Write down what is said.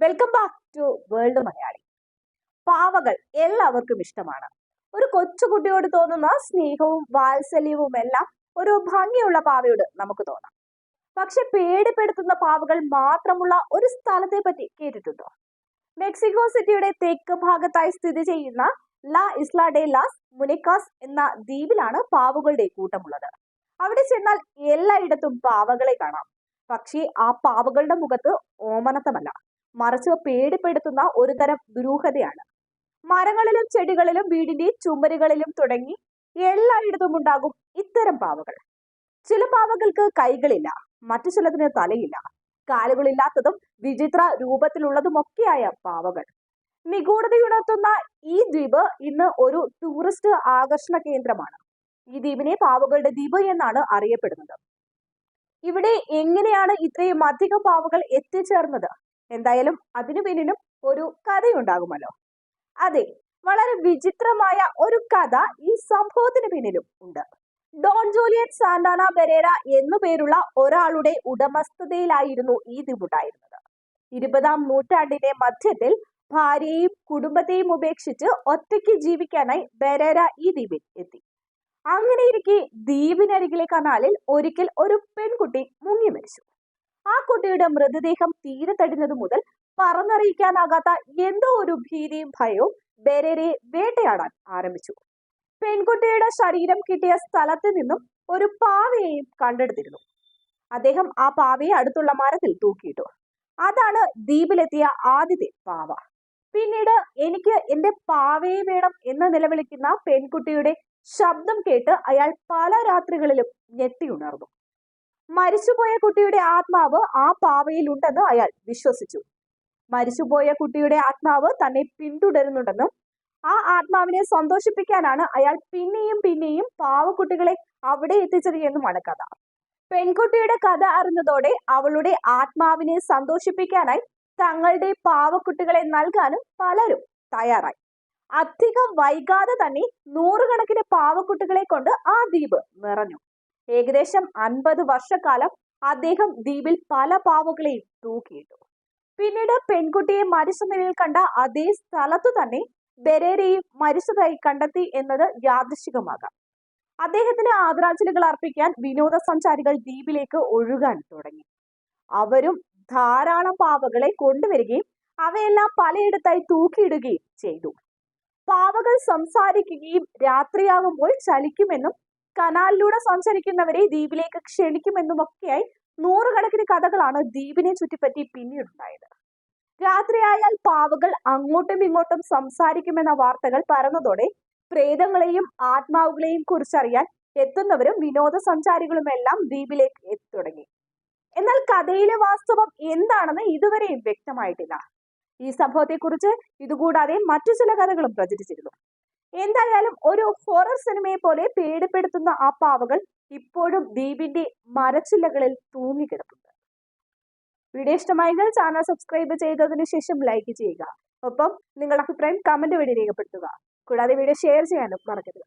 Welcome back to world Malayali പാവകൾ എല്ലാവർക്കും ഇഷ്ടമാണ്. ഒരു കൊച്ചുകുട്ടിയോട് തോന്നുന്ന സ്നേഹവും വാത്സല്യവും എല്ലാം ഒരു ഭംഗിയുള്ള പാവയോട് നമുക്ക് തോന്നാം. പക്ഷെ പേടിപ്പെടുത്തുന്ന പാവകൾ മാത്രമുള്ള ഒരു സ്ഥലത്തെ പറ്റി കേട്ടിട്ടുണ്ടോ? മെക്സിക്കോ സിറ്റിയുടെ തെക്ക് ഭാഗത്തായി സ്ഥിതി ചെയ്യുന്ന ലാ ഇസ്ല ഡെ ലാസ് മുനിക്കാസ് എന്ന ദ്വീപിലാണ് പാവകളുടെ കൂട്ടമുള്ളത്. അവിടെ ചെന്നാൽ എല്ലായിടത്തും പാവകളെ കാണാം. പക്ഷേ ആ പാവകളുടെ മുഖത്ത് ഓമനത്തമല്ല. മറിച്ച് പേടിപ്പെടുത്തുന്ന ഒരു തരം ദുരൂഹതയാണ്. മരങ്ങളിലും ചെടികളിലും വീടിന്റെ ചുമരുകളിലും തുടങ്ങി എല്ലായിടത്തും ഉണ്ടാകും ഇത്തരം പാവകൾ. ചില പാവകൾക്ക് കൈകളില്ല മറ്റു ചിലതിന് തലയില്ല. കാലുകളില്ലാത്തതും വിചിത്ര രൂപത്തിലുള്ളതുമൊക്കെയായ പാവകൾ. നിഗൂഢതയുണർത്തുന്ന ഈ ദ്വീപ് ഇന്ന് ഒരു ടൂറിസ്റ്റ് ആകർഷണ കേന്ദ്രമാണ്. ഈ ദ്വീപിനെ പാവകളുടെ ദ്വീപ് എന്നാണ് അറിയപ്പെടുന്നത്. ഇവിടെ എങ്ങനെയാണ് ഇത്രയും അധികം പാവകൾ എത്തിച്ചേർന്നത്? എന്തായാലും അതിനു പിന്നിലും ഒരു കഥയുണ്ടാകുമല്ലോ. അതെ വളരെ വിചിത്രമായ ഒരു കഥ ഈ സംഭവത്തിന് പിന്നിലും ഉണ്ട്. ഡോൺ ജൂലിയറ്റ് സാന്റാന ബെരേര എന്നു പേരുള്ള ഒരാളുടെ ഉടമസ്ഥതയിലായിരുന്നു ഈ ദ്വീപുണ്ടായിരുന്നത്. ഇരുപതാം നൂറ്റാണ്ടിന്റെ മധ്യത്തിൽ ഭാര്യയെയും കുടുംബത്തെയും ഉപേക്ഷിച്ച് ഒറ്റയ്ക്ക് ജീവിക്കാനായി ബെരേര ഈ ദ്വീപിൽ എത്തി. അങ്ങനെയിരിക്കെ ദ്വീപിനരികിലെ കനാലിൽ ഒരിക്കൽ ഒരു പെൺകുട്ടി മുങ്ങി മരിച്ചു. ആ കുട്ടിയുടെ മൃതദേഹം തീരെ തടിഞ്ഞതു മുതൽ പറന്നറിയിക്കാനാകാത്ത എന്തോ ഒരു ഭീതിയും ഭയവും ബെരരെ വേട്ടയാടാൻ ആരംഭിച്ചു. പെൺകുട്ടിയുടെ ശരീരം കിട്ടിയ സ്ഥലത്ത് നിന്നും ഒരു പാവയെയും കണ്ടെടുത്തിരുന്നു. അദ്ദേഹം ആ പാവയെ അടുത്തുള്ള മരത്തിൽ തൂക്കിയിട്ടു. അതാണ് ദ്വീപിലെത്തിയ ആദ്യത്തെ പാവ. പിന്നീട് എനിക്ക് എന്റെ പാവയെ വേണം എന്ന് നിലവിളിക്കുന്ന പെൺകുട്ടിയുടെ ശബ്ദം കേട്ട് അയാൾ പല രാത്രികളിലും ഞെട്ടിയുണർന്നു മരിച്ചുപോയ കുട്ടിയുടെ ആത്മാവ് ആ പാവയിൽ ഉണ്ടെന്ന് അയാൾ വിശ്വസിച്ചു. മരിച്ചുപോയ കുട്ടിയുടെ ആത്മാവ് തന്നെ പിന്തുടരുന്നുണ്ടെന്നും ആ ആത്മാവിനെ സന്തോഷിപ്പിക്കാനാണ് അയാൾ പിന്നെയും പിന്നെയും പാവക്കുട്ടികളെ അവിടെ എത്തിച്ചത് എന്നുമാണ് കഥ. പെൺകുട്ടിയുടെ കഥ അറിഞ്ഞതോടെ അവളുടെ ആത്മാവിനെ സന്തോഷിപ്പിക്കാനായി തങ്ങളുടെ പാവക്കുട്ടികളെ നൽകാനും പലരും തയ്യാറായി. അധികം വൈകാതെ തന്നെ നൂറുകണക്കിന് പാവക്കുട്ടികളെ കൊണ്ട് ആ ദ്വീപ് നിറഞ്ഞു. ഏകദേശം അൻപത് വർഷക്കാലം അദ്ദേഹം ദ്വീപിൽ പല പാവകളെയും തൂക്കിയിട്ടു. പിന്നീട് പെൺകുട്ടിയെ മരിച്ച നിലയിൽ കണ്ട അതേ സ്ഥലത്തു തന്നെ ബെരേരയും മരിച്ചതായി കണ്ടെത്തി എന്നത് യാദൃശികമാകാം. അദ്ദേഹത്തിന് ആദരാഞ്ജലികൾ അർപ്പിക്കാൻ വിനോദസഞ്ചാരികൾ ദ്വീപിലേക്ക് ഒഴുകാൻ തുടങ്ങി. അവരും ധാരാളം പാവകളെ കൊണ്ടുവരികയും അവയെല്ലാം പലയിടത്തായി തൂക്കിയിടുകയും ചെയ്തു. പാവകൾ സംസാരിക്കുകയും രാത്രിയാകുമ്പോൾ ചലിക്കുമെന്നും കനാലിലൂടെ സഞ്ചരിക്കുന്നവരെ ദ്വീപിലേക്ക് ക്ഷണിക്കുമെന്നുമൊക്കെയായി നൂറുകണക്കിന് കഥകളാണ് ദ്വീപിനെ ചുറ്റിപ്പറ്റി പിന്നീടുണ്ടായത്. രാത്രിയായാൽ പാവകൾ അങ്ങോട്ടും ഇങ്ങോട്ടും സംസാരിക്കുമെന്ന വാർത്തകൾ പരന്നതോടെ പ്രേതങ്ങളെയും ആത്മാവുകളെയും കുറിച്ചറിയാൻ എത്തുന്നവരും വിനോദസഞ്ചാരികളുമെല്ലാം ദ്വീപിലേക്ക് എത്തിത്തുടങ്ങി. എന്നാൽ കഥയിലെ വാസ്തവം എന്താണെന്ന് ഇതുവരെയും വ്യക്തമായിട്ടില്ല. ഈ സംഭവത്തെക്കുറിച്ച് ഇതുകൂടാതെ മറ്റു ചില കഥകളും പ്രചരിച്ചിരുന്നു. എന്തായാലും ഒരു ഹൊറർ സിനിമയെ പോലെ പേടിപ്പെടുത്തുന്ന ആ പാവകൾ ഇപ്പോഴും ദ്വീപിന്റെ മരച്ചില്ലകളിൽ തൂങ്ങിക്കിടപ്പുണ്ട്. വീഡിയോ ഇഷ്ടമായെങ്കിൽ ചാനൽ സബ്സ്ക്രൈബ് ചെയ്തതിനു ശേഷം ലൈക്ക് ചെയ്യുക. ഒപ്പം നിങ്ങളുടെ അഭിപ്രായം കമന്റ് വഴി രേഖപ്പെടുത്തുക. കൂടാതെ വീഡിയോ ഷെയർ ചെയ്യാനും മറക്കരുത്.